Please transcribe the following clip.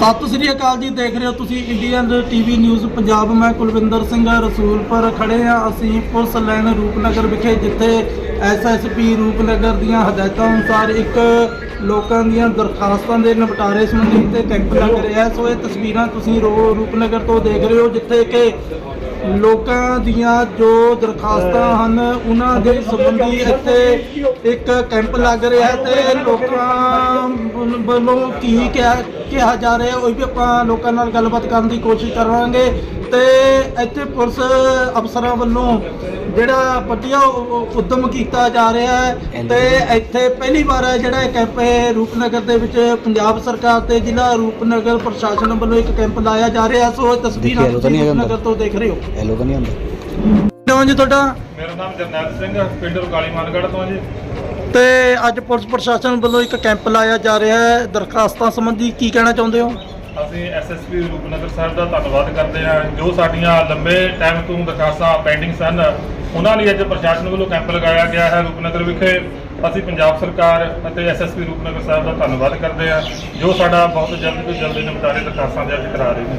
ਸਤਿ ਸ੍ਰੀ ਅਕਾਲ ਜੀ, ਦੇਖ ਰਹੇ ਹੋ ਤੁਸੀਂ ਇੰਡੀਅਨ ਟੀਵੀ ਨਿਊਜ਼ ਪੰਜਾਬ। ਮੈਂ ਕੁਲਵਿੰਦਰ ਸਿੰਘ ਰਸੂਲਪੁਰ ਖੜੇ ਆ ਅਸੀਂ ਪੁਲਿਸ ਲਾਈਨ ਰੂਪਨਗਰ ਵਿਖੇ, ਜਿੱਥੇ ਐਸਐਸਪੀ ਰੂਪਨਗਰ ਦੀਆਂ ਹਦਾਇਤਾਂ ਅਨੁਸਾਰ ਇੱਕ ਲੋਕਾਂ ਦੀਆਂ ਦਰਖਾਸਤਾਂ ਦੇ ਨਿਪਟਾਰੇ ਸੰਬੰਧੀ ਤੇ ਕੈਂਪ ਲੱਗ ਰਿਹਾ ਸੋ ਇਹ ਤਸਵੀਰਾਂ ਤੁਸੀਂ ਰੋ- ਰੂਪਨਗਰ ਤੋਂ ਦੇਖ ਰਹੇ ਹੋ, ਜਿੱਥੇ ਕਿ ਲੋਕਾਂ ਦੀਆਂ ਜੋ ਦਰਖਾਸਤਾਂ ਹਨ, ਉਹਨਾਂ ਦੇ ਸੰਬੰਧੀ ਇੱਥੇ ਇੱਕ ਕੈਂਪ ਲੱਗ ਰਿਹਾ ਤੇ ਲੋਕਾਂ ਵੱਲੋਂ ਕੀ ਕਿਹਾ ਜਾ ਰਿਹਾ ਉਹ ਵੀ ਆਪਾਂ ਲੋਕਾਂ ਨਾਲ ਗੱਲਬਾਤ ਕਰਨ ਦੀ ਕੋਸ਼ਿਸ਼ ਕਰਾਂਗੇ। ਤੇ ਇੱਥੇ ਪੁਲਿਸ ਅਫਸਰਾਂ ਵੱਲੋਂ ਜਿਹੜਾ ਵਧੀਆ ਉ- ਉਦਮ ਕੀਤਾ ਜਾ ਰਿਹਾ ਹੈ ਤੇ ਇੱਥੇ ਪਹਿਲੀ ਵਾਰ ਹੈ ਜਿਹੜਾ ਇਹ ਕੈਂਪ ਇਹ ਰੂਪਨਗਰ ਦੇ ਵਿੱਚ। ਪੰਜਾਬ ਸਰਕਾਰ ਤੇ ਜ਼ਿਲ੍ਹਾ ਰੂਪਨਗਰ ਪ੍ਰਸ਼ਾਸਨ ਵੱਲੋਂ ਇੱਕ ਕੈਂਪ ਲਾਇਆ ਜਾ ਰਿਹਾ। ਸੋ ਇਹ ਤਸਵੀਰਾਂ ਰੂਪਨਗਰ ਤੋਂ ਦੇਖ ਰਹੇ ਹੋ। ਐਲੋ ਤਾਂ ਨਹੀਂ ਆਉਂਦਾ। ਨਾਮ ਜੀ ਤੁਹਾਡਾ। ਮੇਰਾ ਨਾਮ ਜਰਨੈਲ ਸਿੰਘ ਪਿੰਡ ਰਕਾਲੀ ਮਾਨਗੜ੍ਹ ਤੋਂ ਜੀ। ਤੇ ਅੱਜ ਪੁਲਿਸ ਪ੍ਰਸ਼ਾਸਨ ਵੱਲੋਂ ਇੱਕ ਕੈਂਪ ਲਾਇਆ ਜਾ ਰਿਹਾ ਹੈ। ਦਰਖਾਸਤਾਂ ਸੰਬੰਧੀ ਕੀ ਕਹਿਣਾ ਚਾਹੁੰਦੇ ਹੋ? ਅਸੀਂ ਐਸਐਸਪੀ ਰੂਪਨਗਰ ਸਾਹਿਬ ਦਾ ਧੰਨਵਾਦ ਕਰਦੇ ਹਾਂ। ਜੋ ਸਾਡੀਆਂ ਲੰਬੇ ਟਾਈਮ ਤੋਂ ਦਰਖਾਸਤਾਂ ਪੈਂਡਿੰਗ ਸਨ, ਉਹਨਾਂ ਲਈ ਅੱਜ ਪ੍ਰਸ਼ਾਸਨ ਵੱਲੋਂ ਕੈਂਪ ਲਗਾਇਆ ਗਿਆ ਹੈ ਰੂਪਨਗਰ ਵਿਖੇ। ਅਸੀਂ ਪੰਜਾਬ ਸਰਕਾਰ ਅਤੇ ਐਸਐਸਪੀ ਰੂਪਨਗਰ ਸਾਹਿਬ ਦਾ ਧੰਨਵਾਦ ਕਰਦੇ ਹਾਂ, ਜੋ ਸਾਡਾ ਬਹੁਤ ਜਲਦ ਤੋਂ ਜਲਦ ਨਿਪਟਾਰੇ ਦਰਖਾਸਤਾਂ ਦੇ ਅੱਜ ਕਰਾ ਰਹੇ ਨੇ।